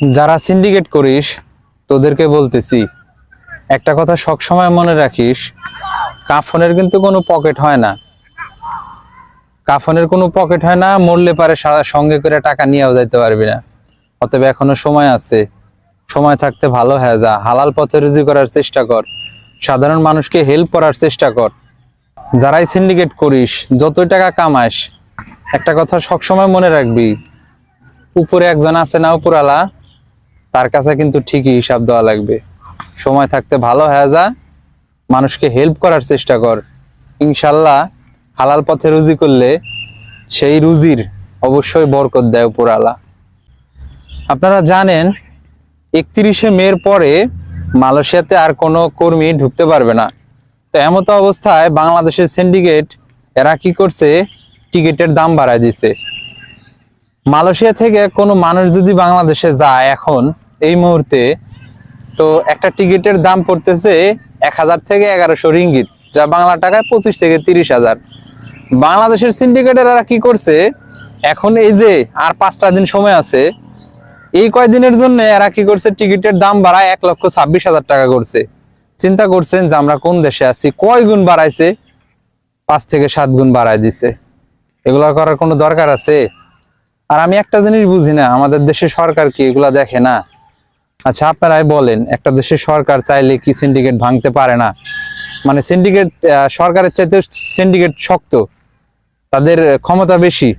যারা সিন্ডিকেট করিস, তোদেরকে বলতেছি, একটা কথা সবসময় মনে রাখিস, কাফনের কিন্তু কোনো পকেট হয় না। কাফনের কোনো পকেট হয় না, মরলে পারে সারা সঙ্গে করে টাকা নিয়েও যাইতে পারবি না। অতএব এখনও সময় আছে। সময় থাকতে ভালো হয়ে, যা হালাল পথে রুজি করার চেষ্টা কর। সাধারণ মানুষকে হেল্প করার চেষ্টা কর। যারাই সিন্ডিকেট করিস, যতই টাকা কামাস একটা কথা সবসময় মনে রাখবি, উপরে একজন আছে না উপরালা তার কাছে কিন্তু ঠিকই হিসাব দেওয়া লাগবে। সময় থাকতে ভালো, হয়ে যা। মানুষকে হেল্প করার চেষ্টা কর। ইনশাল্লাহ হালাল পথে রুজি করলে সেই রুজির অবশ্যই বরকত দেয় উপরালা আপনারা জানেন, একত্রিশে মের পরে মালয়েশিয়াতে আর কোনো কর্মী ঢুকতে পারবে না। তো এমতো অবস্থায় বাংলাদেশের সিন্ডিকেট এরা কি করছে? টিকিটের দাম বাড়ায় দিছে। মালয়েশিয়া থেকে কোনো মানুষ যদি বাংলাদেশে যায় এখন এই মুহূর্তে তো একটা টিকিটের দাম পড়তেছে এক হাজার থেকে এগারোশো রিঙ্গিত, যা বাংলা টাকায় পঁচিশ থেকে তিরিশ হাজার। বাংলাদেশের সিন্ডিকেটের এরা কি করছে? এখন এই যে আর পাঁচটা দিন সময় আছে, এই কয়দিনের জন্য এরা কি করছে? টিকিটের দাম বাড়ায় এক লক্ষ ছাব্বিশ হাজার টাকা করছে। চিন্তা করছেন যে আমরা কোন দেশে আছি? কয় গুণ বাড়াইছে? পাঁচ থেকে সাত গুণ বাড়ায় দিছে। এগুলা করার কোনো দরকার আছে? আর আমি একটা জিনিস বুঝি না, আমাদের দেশে সরকার কি এগুলা দেখে না? আচ্ছা আপনারাই বলেন, একটা দেশের সরকার চাইলে কি সিন্ডিকেট ভাঙতে পারে না? মানে সিন্ডিকেট সরকারের চাইতে সিন্ডিকেট শক্ত, তাদের ক্ষমতা বেশি,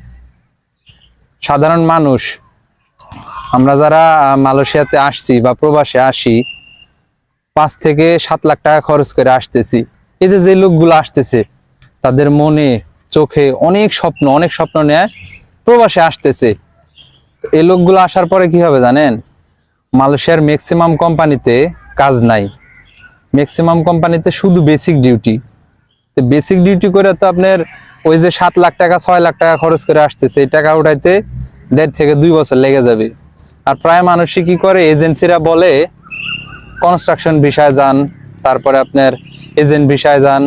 সাধারণ মানুষ। আমরা যারা মালয়েশিয়াতে আসছি বা প্রবাসে আসি, পাঁচ থেকে সাত লাখ টাকা খরচ করে আসতেছি। এই যে যে লোকগুলো আসতেছে, তাদের মনে, চোখে অনেক স্বপ্ন অনেক স্বপ্ন নেয় প্রবাসে আসতেছে। এই লোকগুলো আসার পরে কি হবে জানেন? মালয়েশিয়ার ম্যাক্সিমাম কোম্পানিতে কাজ নাই। ম্যাক্সিমাম কোম্পানিতে শুধু বেসিক ডিউটি তো বেসিক ডিউটি করে তো আপনার ওই যে সাত লাখ টাকা, ছয় লাখ টাকা খরচ করে আসতেছে, এই টাকা উঠাইতে দেড় থেকে দুই বছর লেগে যাবে। আর প্রায় মানুষই কি করে এজেন্সিরা বলে কনস্ট্রাকশন ভিসায় যান, তারপরে আপনার এজেন্ট ভিসায় যান,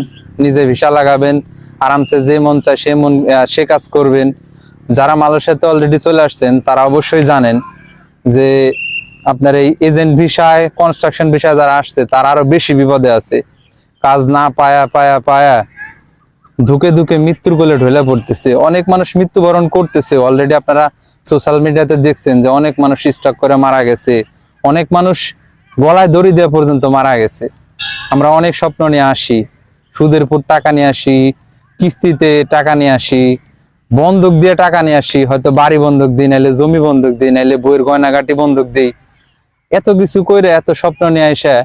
নিজে ভিসা লাগাবেন, আরামসে যে মন চায় সে মন সে কাজ করবেন। যারা মালয়েশিয়াতে অলরেডি চলে আসছেন, তারা অবশ্যই জানেন যে আপনার এই এজেন্ট ভিসায় কনস্ট্রাকশন ভিসায় যারা আসছে, তারা আরও বেশি বিপদে আছে। কাজ না পায়া পায়া পায়া, ধুকে ধুকে মৃত্যুর কোলে ঢলে পড়তেছে। অনেক মানুষ মৃত্যুবরণ করতেছে। অলরেডি আপনারা সোশ্যাল মিডিয়াতে দেখছেন যে অনেক মানুষ স্ট্রোক করে মারা গেছে। অনেক মানুষ গলায় দড়ি দেওয়া পর্যন্ত মারা গেছে। আমরা অনেক স্বপ্ন নিয়ে আসি। সুদের উপর টাকা নিয়ে আসি, কিস্তিতে টাকা নিয়ে আসি বন্ধক দিয়ে টাকা নিয়ে আসি। হয়তো বাড়ি বন্ধক দিই, নাইলে জমি বন্ধক দিই, নাইলে বইয়ের গয়নাগাটি বন্ধক দিই। এত কিছু কইরে এত স্বপ্ন নিয়ে আসে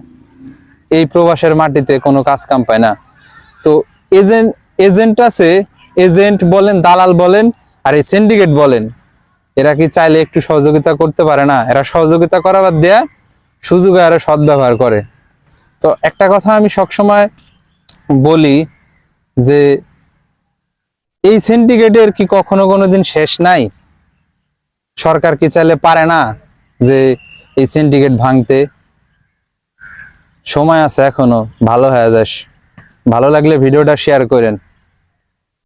এই প্রবাসের মাটিতে কোনো কাজ কাম পায় না। তো এজেন্ট এজেন্ট আছে, এজেন্ট বলেন, দালাল বলেন, আর এই সিন্ডিকেট বলেন, এরা কি চাইলে একটু সহযোগিতা করতে পারে না? এরা সহযোগিতা করা বাদ দেয়া সুযোগে আরও সদ্ব্যবহার করে। তো একটা কথা আমি সবসময় বলি যে, এই সিন্ডিকেটের কি কখনো কোনোদিন শেষ নাই? সরকার কি চাইলে পারে না যে এই সিন্ডিকেট ভাঙতে সময় আছে এখনও ভালো হয়ে যাস। ভালো লাগলে ভিডিওটা শেয়ার করেন।